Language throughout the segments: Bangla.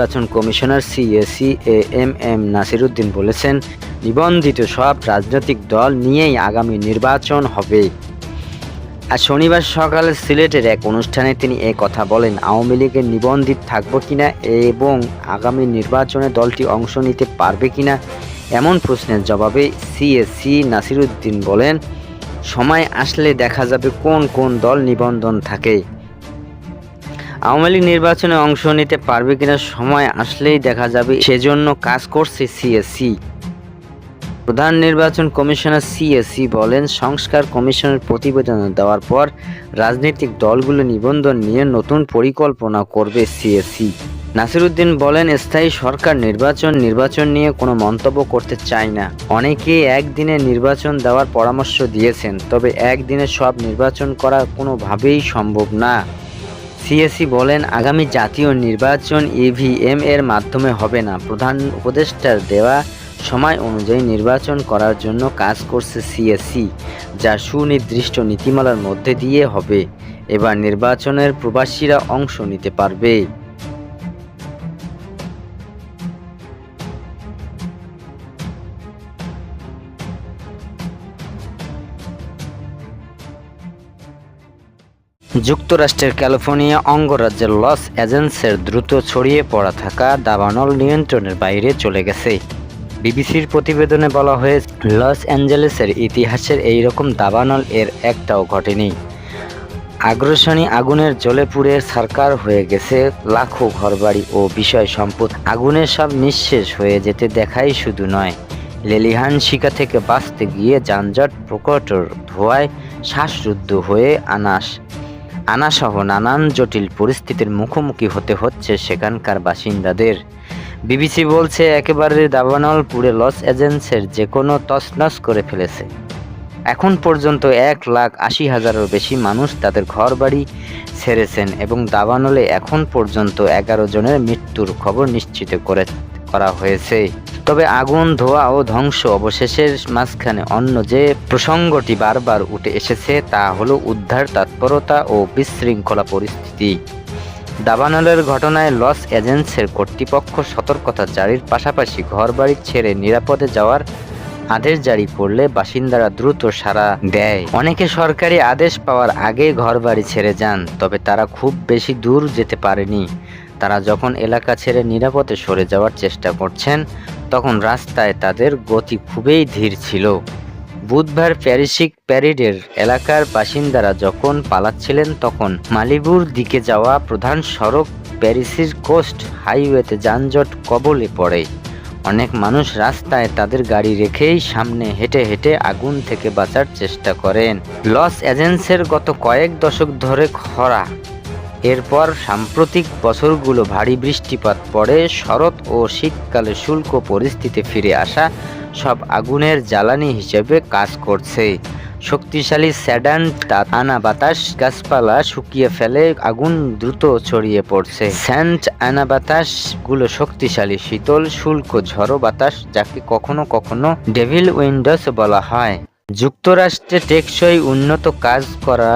নির্বাচন commissioner CEC A M M Nasiruddin বলেছেন, নিবন্ধিত সব রাজনৈতিক দল নিয়েই আগামী নির্বাচন হবে। আর শনিবার সকালে সিলেটের এক অনুষ্ঠানে তিনি এ কথা বলেন, আওয়ামী লীগের নিবন্ধিত থাকব কিনা এবং আগামী নির্বাচনে দলটি অংশ নিতে পারবে কিনা এমন প্রশ্নের জবাবে সিএসসি নাসিরুদ্দিন বলেন, সময় আসলে দেখা যাবে কোন কোন দল নিবন্ধন থাকে। আওয়ামী লীগ নির্বাচনে অংশ নিতে পারবে কিনা সময় আসলেই দেখা যাবে, সেজন্য কাজ করছে সিএসসি প্রধান নির্বাচন কমিশনার সিএসসি বলেন, সংস্কার কমিশনের প্রতিবেদন দেওয়ার পর রাজনৈতিক দলগুলো নিবন্ধন নিয়ে নতুন পরিকল্পনা করবে সিএসসি নাসিরুদ্দিন বলেন, স্থায়ী সরকার নির্বাচন নির্বাচন নিয়ে কোনো মন্তব্য করতে চায় না। অনেকে একদিনে নির্বাচন দেওয়ার পরামর্শ দিয়েছেন, তবে একদিনে সব নির্বাচন করা কোনোভাবেই সম্ভব না। সিএসি বলেন, আগামী জাতীয় নির্বাচন ইভিএম এর মাধ্যমে হবে না। প্রধান উপদেষ্টার দেওয়া সময় অনুযায়ী নির্বাচন করার জন্য কাজ করছে সিএসি যা সুনির্দিষ্ট নীতিমালার মধ্যে দিয়ে হবে। এবার নির্বাচনের প্রবাসীরা অংশ নিতে পারবে। যুক্তরাষ্ট্রের ক্যালিফোর্নিয়া অঙ্গরাজ্যের লস অ্যাজেন্সের দ্রুত ছড়িয়ে পড়া থাকা দাবানল নিয়ন্ত্রণের বাইরে চলে গেছে। বিবিসির প্রতিবেদনে বলা হয়েছে, লস অ্যাঞ্জেলেসের ইতিহাসের এই রকম দাবানল এর একটাও ঘটেনি। আগ্রাসনী আগুনের জলে পুড়ে সারকার হয়ে গেছে লাখো ঘরবাড়ি ও বিষয় সম্পদ। আগুনের সব নিঃশেষ হয়ে যেতে দেখাই শুধু নয়, লেলিহান শিকা থেকে বাঁচতে গিয়ে যানজট প্রকটর ধোয়ায় শ্বাসরুদ্ধ হয়ে আনাস আনাসহ নানান জটিল পরিস্থিতির মুখোমুখি হতে হচ্ছে সেখানকার বাসিন্দাদের। বিবিসি বলছে, একেবারে দাবানল পুড়ে লস এজেন্সের যে কোনো তছনছ করে ফেলেছে। এখন পর্যন্ত এক লাখ আশি হাজারেরও বেশি মানুষ তাদের ঘরবাড়ি ছেড়েছেন এবং দাবানলে এখন পর্যন্ত এগারো জনের মৃত্যুর খবর নিশ্চিত করে, করা হয়েছে। তবে আগুন, ধোয়া ও ধ্বংস অবশেষের মাঝখানে অন্য যে প্রসঙ্গটি বারবার উঠে এসেছে তা হলো উদ্ধার, তৎপরতা ও বিশৃঙ্খলা পরিস্থিতি। দাবানলের ঘটনায় লস এজেন্সের কর্তৃপক্ষ সতর্কতা জারির পাশাপাশি ঘরবাড়ি ছেড়ে নিরাপদে যাওয়ার আদেশ জারি করলে বাসিন্দারা দ্রুত সাড়া দেয়। অনেকে সরকারি আদেশ পাওয়ার আগে ঘরবাড়ি ছেড়ে যান, তবে তারা খুব বেশি দূর যেতে পারেনি। তারা যখন এলাকা ছেড়ে নিরাপদে সরে যাওয়ার চেষ্টা করছেন, তখন রাস্তায় তাদের গতি খুবই ধীর ছিল। বুধবার প্যারিসিক প্যারিডের এলাকার বাসিন্দারা যখন পালাচ্ছিলেন, তখন মালিবুর দিকে যাওয়া প্রধান সড়ক প্যারিসির কোস্ট হাইওয়েতে যানজট কবলে পড়ে। অনেক মানুষ রাস্তায় তাদের গাড়ি রেখেই সামনে হেঁটে হেঁটে আগুন থেকে বাঁচার চেষ্টা করেন। লস এজেন্সের গত কয়েক দশক ধরে খরা এরপর সাম্প্রতিক বছরগুলো ভারী বৃষ্টিপাত পড়ে শরৎ ও শীতকালে শুল্ক পরিস্থিতি ফিরে আসা সব আগুনের জ্বালানি হিসেবে কাজ করছে। শক্তিশালী স্যাডান আনা বাতাস গাছপালা শুকিয়ে ফেলে আগুন দ্রুত ছড়িয়ে পড়ছে। স্যান্ট আনা বাতাসগুলো শক্তিশালী, শীতল, শুল্ক ঝড়ো বাতাস যাকে কখনো কখনো ডেভিল উইন্ডোস বলা হয়। যুক্তরাষ্ট্রে টেকসই উন্নত কাজ করা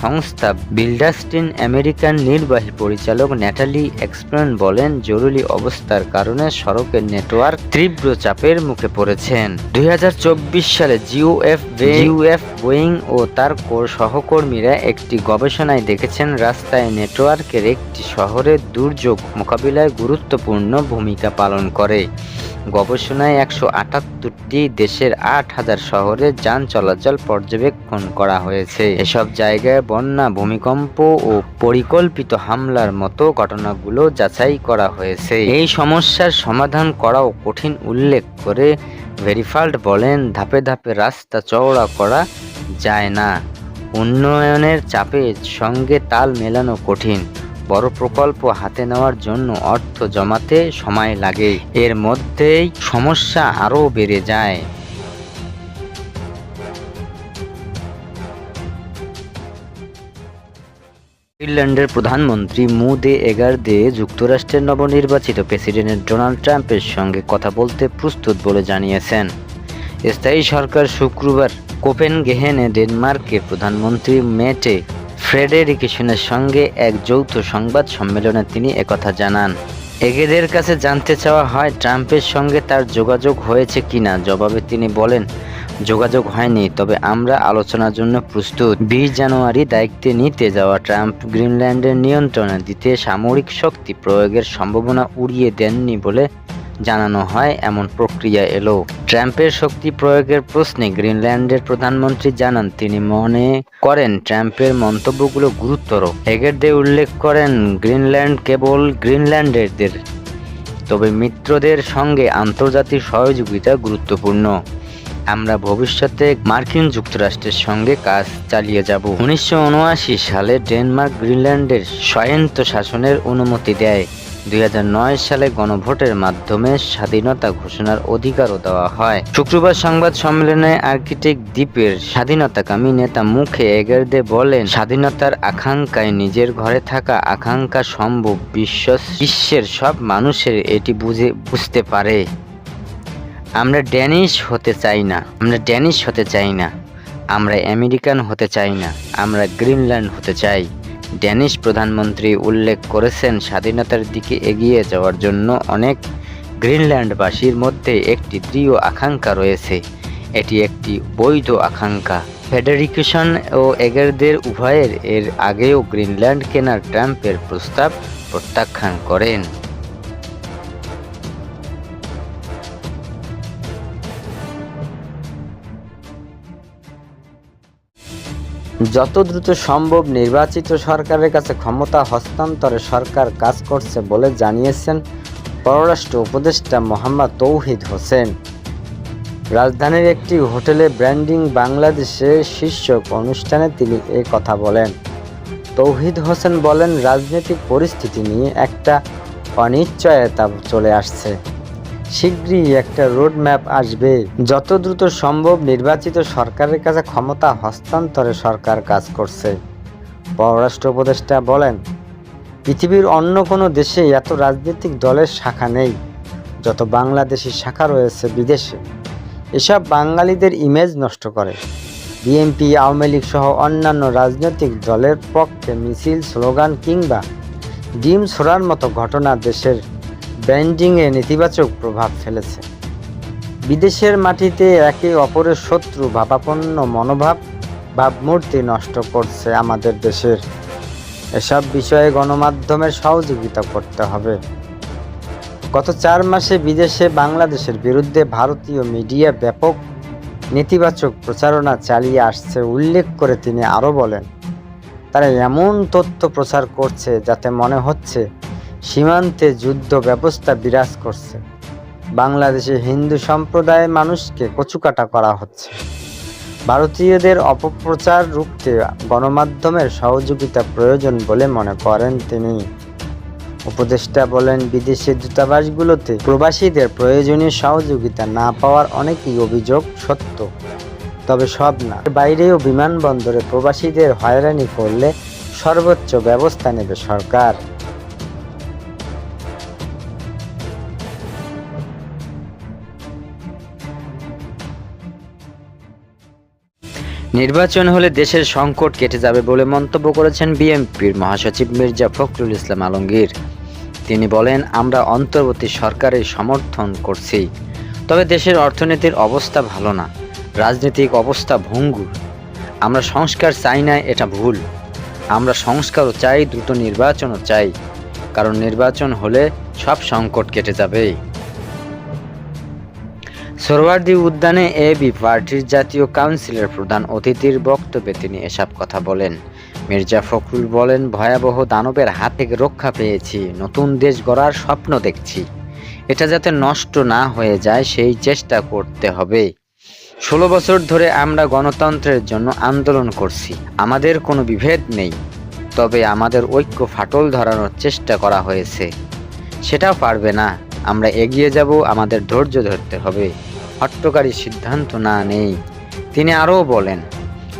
সংস্থা বিল্ডাস্টিন আমেরিকান নির্বাহী পরিচালক ন্যাটালি এক্সপ্রেন বলেন, জরুরি অবস্থার কারণে সড়কের নেটওয়ার্ক তীব্র চাপের মুখে পড়েছেন। দুই হাজার চব্বিশ সালে জিওএফ জিওএফ বোয়িং ও তার সহকর্মীরা একটি গবেষণায় দেখেছেন, রাস্তায় নেটওয়ার্কের একটি শহরে দুর্যোগ মোকাবিলায় গুরুত্বপূর্ণ ভূমিকা পালন করে। গবেষণায় একশো আটাত্তরটি দেশের আট হাজার শহরে যান চলাচল পর্যবেক্ষণ করা হয়েছে। এসব জায়গায় বন্যা, ভূমিকম্প ও পরিকল্পিত হামলার মতো ঘটনাগুলো যাচাই করা হয়েছে। এই সমস্যার সমাধান করাও কঠিন উল্লেখ করে ভেরিফাল্ড বলেন, ধাপে ধাপে রাস্তা চওড়া করা যায় না। উন্নয়নের চাপের সঙ্গে তাল মেলানো কঠিন। বড় প্রকল্প হাতে নেওয়ার জন্য অর্থ জমাতে সময় লাগে। এর মধ্যেই সমস্যা আরও বেড়ে যায়। ফিনল্যান্ডের প্রধানমন্ত্রী মু দে এগারদে যুক্তরাষ্ট্রের নবনির্বাচিত প্রেসিডেন্ট ডোনাল্ড ট্রাম্পের সঙ্গে কথা বলতে প্রস্তুত বলে জানিয়েছেন। স্থায়ী সরকার শুক্রবার কোপেনগেহেনে ডেনমার্কের প্রধানমন্ত্রী মেটে ফ্রেডেরিকেশনের সঙ্গে এক যৌথ সংবাদ সম্মেলনে তিনি একথা জানান। এগেদের কাছে জানতে চাওয়া হয় ট্রাম্পের সঙ্গে তার যোগাযোগ হয়েছে কিনা। জবাবে তিনি বলেন, যোগাযোগ হয়নি, তবে আমরা আলোচনার জন্য প্রস্তুত। বিশ জানুয়ারি দায়িত্বে নিতে যাওয়া ট্রাম্প গ্রিনল্যান্ডের নিয়ন্ত্রণে দিতে সামরিক শক্তি প্রয়োগের সম্ভাবনা উড়িয়ে দেননি বলে জানানো হয়, এমন প্রক্রিয়া এলো। ট্রাম্পের শক্তি প্রয়োগের প্রশ্নে গ্রিনল্যান্ডের প্রধানমন্ত্রী জানান, তিনি মনে করেন, ট্রাম্পের মন্তব্যগুলো গুরুতর। হেগেরদে উল্লেখ করেন, গ্রিনল্যান্ড কেবল গ্রিনল্যান্ডেরদের, তবে মিত্রদের সঙ্গে আন্তর্জাতিক সহযোগিতা গুরুত্বপূর্ণ। আমরা ভবিষ্যতে মার্কিন যুক্তরাষ্ট্রের সঙ্গে কাজ চালিয়ে যাব। উনিশশো উনআশি সালে ডেনমার্ক গ্রিনল্যান্ডের স্বয়ন্ত শাসনের অনুমতি দেয়। দুই হাজার নয় সালে গণভোটের মাধ্যমে স্বাধীনতা ঘোষণার অধিকারও দেওয়া হয়। শুক্রবার সংবাদ সম্মেলনে আর্কিটেক্ট দ্বীপের স্বাধীনতাকামী নেতা মুখে এগারদে বলেন, স্বাধীনতার আকাঙ্ক্ষায় নিজের ঘরে থাকা আকাঙ্ক্ষা সম্ভব। বিশ্ব বিশ্বের সব মানুষের এটি বুঝে, বুঝতে পারে। আমরা ড্যানিশ হতে চাই না। আমরা ড্যানিশ হতে চাই না। আমরা আমেরিকান হতে চাই না। আমরা গ্রিনল্যান্ড হতে চাই। ড্যানিশ প্রধানমন্ত্রী উল্লেখ করেছেন, স্বাধীনতার দিকে এগিয়ে যাওয়ার জন্য অনেক গ্রিনল্যান্ডবাসীর মধ্যে একটি দৃঢ় আকাঙ্ক্ষা রয়েছে। এটি একটি বৈধ আকাঙ্ক্ষা। ফেডারিকেশন ও এগারদের উভয়ের এর আগেও গ্রিনল্যান্ড কেনার ট্রাম্পের প্রস্তাব প্রত্যাখ্যান করেন। যত দ্রুত সম্ভব নির্বাচিত সরকারের কাছে ক্ষমতা হস্তান্তরে সরকার কাজ করছে বলে জানিয়েছেন পররাষ্ট্র উপদেষ্টা মোহাম্মদ তৌহিদ হোসেন। রাজধানীর একটি হোটেলে ব্র্যান্ডিং বাংলাদেশের শীর্ষক অনুষ্ঠানে তিনি এ কথা বলেন। তৌহিদ হোসেন বলেন, রাজনৈতিক পরিস্থিতি নিয়ে একটা অনিশ্চয়তা চলে আসছে। শীঘ্রই একটা রোড ম্যাপ আসবে। যত দ্রুত সম্ভব নির্বাচিত সরকারের কাছে ক্ষমতা হস্তান্তরে সরকার কাজ করছে। পররাষ্ট্র উপদেষ্টা বলেন, পৃথিবীর অন্য কোনো দেশে এত রাজনৈতিক দলের শাখা নেই। যত বাংলাদেশি শাখা রয়েছে বিদেশে, এসব বাঙালিদের ইমেজ নষ্ট করে। বিএনপি, আওয়ামী লীগ সহ অন্যান্য রাজনৈতিক দলের পক্ষে মিছিল, স্লোগান কিংবা ডিম ছোড়ার মতো ঘটনা দেশের ব্র্যান্ডিংয়ে নেতিবাচক প্রভাব ফেলেছে। বিদেশের মাটিতে একে অপরের শত্রু ভাবাপন্ন মনোভাব ভাবমূর্তি নষ্ট করছে আমাদের দেশের। এসব বিষয়ে গণমাধ্যমের সহযোগিতা করতে হবে। গত চার মাসে বিদেশে বাংলাদেশের বিরুদ্ধে ভারতীয় মিডিয়া ব্যাপক নেতিবাচক প্রচারণা চালিয়ে আসছে উল্লেখ করে তিনি আরও বলেন, তারা এমন তথ্য প্রচার করছে যাতে মনে হচ্ছে সীমান্তে যুদ্ধ ব্যবস্থা বিরাজ করছে। বাংলাদেশে হিন্দু সম্প্রদায়ের মানুষকে কচুকাটা করা হচ্ছে। ভারতীয়দের অপপ্রচার রুখতে গণমাধ্যমের সহযোগিতা প্রয়োজন বলে মনে করেন তিনি। উপদেষ্টা বলেন, বিদেশি দূতাবাসগুলোতে প্রবাসীদের প্রয়োজনীয় সহযোগিতা না পাওয়ার অনেকই অভিযোগ সত্য। তবে সব না বাইরেও বিমানবন্দরে প্রবাসীদের হয়রানি করলে সর্বোচ্চ ব্যবস্থা নেবে সরকার। নির্বাচন হলে দেশের সংকট কেটে যাবে বলে মন্তব্য করেছেন বিএনপির মহাসচিব মির্জা ফখরুল ইসলাম আলমগীর। তিনি বলেন, আমরা অন্তর্বর্তী সরকারের সমর্থন করছি, তবে দেশের অর্থনীতির অবস্থা ভালো না। রাজনৈতিক অবস্থা ভঙ্গুর। আমরা সংস্কার চাই না, এটা ভুল। আমরা সংস্কারও চাই, দ্রুত নির্বাচনও চাই। কারণ নির্বাচন হলে সব সংকট কেটে যাবে। সোহরাওয়ার্দী উদ্যানে এবি পার্টির জাতীয় কাউন্সিলের প্রধান অতিথির বক্তব্যে তিনি এসব কথা বলেন। মির্জা ফখরুল বলেন, ভয়াবহ দানবের হাত থেকে রক্ষা পেয়েছি, নতুন দেশ গড়ার স্বপ্ন দেখছি। এটা যাতে নষ্ট না হয়ে যায়, সেই চেষ্টা করতে হবে। ষোলো বছর ধরে আমরা গণতন্ত্রের জন্য আন্দোলন করছি, আমাদের কোনো বিভেদ নেই। তবে আমাদের ঐক্য ফাটল ধরানোর চেষ্টা করা হয়েছে। সেটাও পারবে না। আমরা এগিয়ে যাব, আমাদের ধৈর্য ধরতে হবে। হট্টকারী সিদ্ধান্ত না নেই। তিনি আরও বলেন,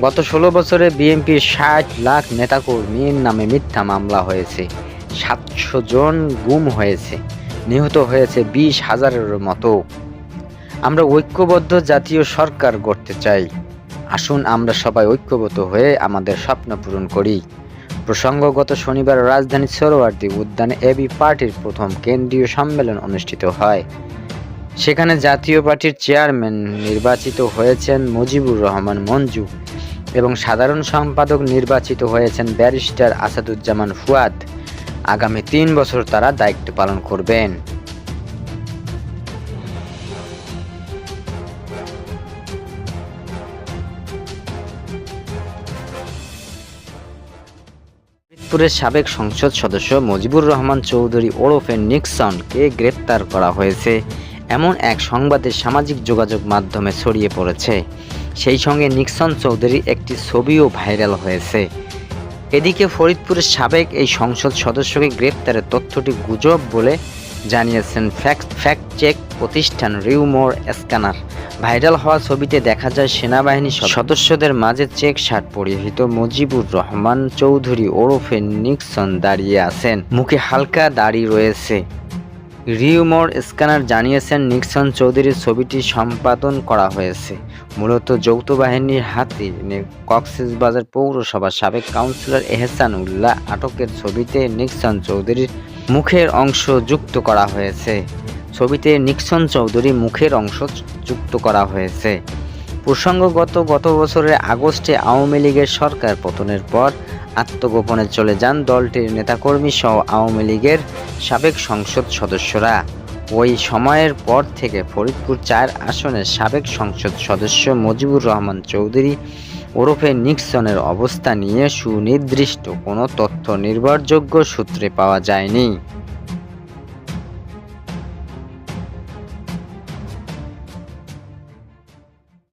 গত ষোলো বছরে বিএনপির ষাট লাখ নেতাকর্মীর নামে মিথ্যা মামলা হয়েছে। সাতশো জন গুম হয়েছে। নিহত হয়েছে বিশ হাজারের মতো। আমরা ঐক্যবদ্ধ জাতীয় সরকার গড়তে চাই। আসুন আমরা সবাই ঐক্যবদ্ধ হয়ে আমাদের স্বপ্ন পূরণ করি। প্রসঙ্গগত শনিবার রাজধানী সরোয়ার্দী উদ্যানে এবি পার্টির প্রথম কেন্দ্রীয় সম্মেলন অনুষ্ঠিত হয়। সেখানে জাতীয় পার্টির চেয়ারম্যান নির্বাচিত হয়েছেন মুজিবুর রহমান মঞ্জু এবং সাধারণ সম্পাদক নির্বাচিত হয়েছেন ব্যারিস্টার আসাদুজ্জামান ফুয়াদ। আগামী তিন বছর তারা দায়িত্ব পালন করবেন। ফরিদপুরের সাবেক সংসদ সদস্য মুজিবুর রহমান চৌধুরী ওরফে নিক্সনকে গ্রেপ্তার করা হয়েছে। এমন এক সংবাদে সামাজিক যোগাযোগ মাধ্যমে ছড়িয়ে পড়েছে। সেই সঙ্গে নিক্সন চৌধুরীর একটি ছবিও ভাইরাল হয়েছে। এদিকে ফরিদপুরের সাবেক এই সংসদ সদস্যকে গ্রেপ্তারের তথ্যটি গুজব বলে জানিয়েছেন ফ্যাক্ট ফ্যাক্ট চেক প্রতিষ্ঠান রিউমোর স্ক্যানার। ভাইরাল হওয়া ছবিতে দেখা যায় সেনাবাহিনী সদস্যদের মাঝে চেক শার্ট পরিহিত মুজিবুর রহমান চৌধুরী ওরফে নিক্সন দাঁড়িয়ে আছেন। মুখে হালকা দাড়ি রয়েছে। রিউমোর স্ক্যানার জানিয়েছেন, নিক্সন চৌধুরীর ছবিটি সম্পাদন করা হয়েছে। মূলত যৌথ বাহিনীর হাতে কক্সবাজার পৌরসভার সাবেক কাউন্সিলর এহসান উল্লাহ আটকের ছবিতে নিক্সন চৌধুরীর মুখের অংশ যুক্ত করা হয়েছে। ছবিতে নিক্সন চৌধুরী মুখের অংশ যুক্ত করা হয়েছে। প্রসঙ্গগত গত বছরের আগস্টে আওয়ামী লীগের সরকার পতনের পর আত্মগোপনে চলে যান দলটির নেতাকর্মী সহ আওয়ামী লীগের সাবেক সংসদ সদস্যরা। ওই সময়ের পর থেকে ফরিদপুর চার আসনের সাবেক সংসদ সদস্য মুজিবুর রহমান চৌধুরী ওরফে নিক্সনের অবস্থা নিয়ে সুনির্দিষ্ট কোনো তথ্য নির্ভরযোগ্য সূত্রে পাওয়া যায়নি।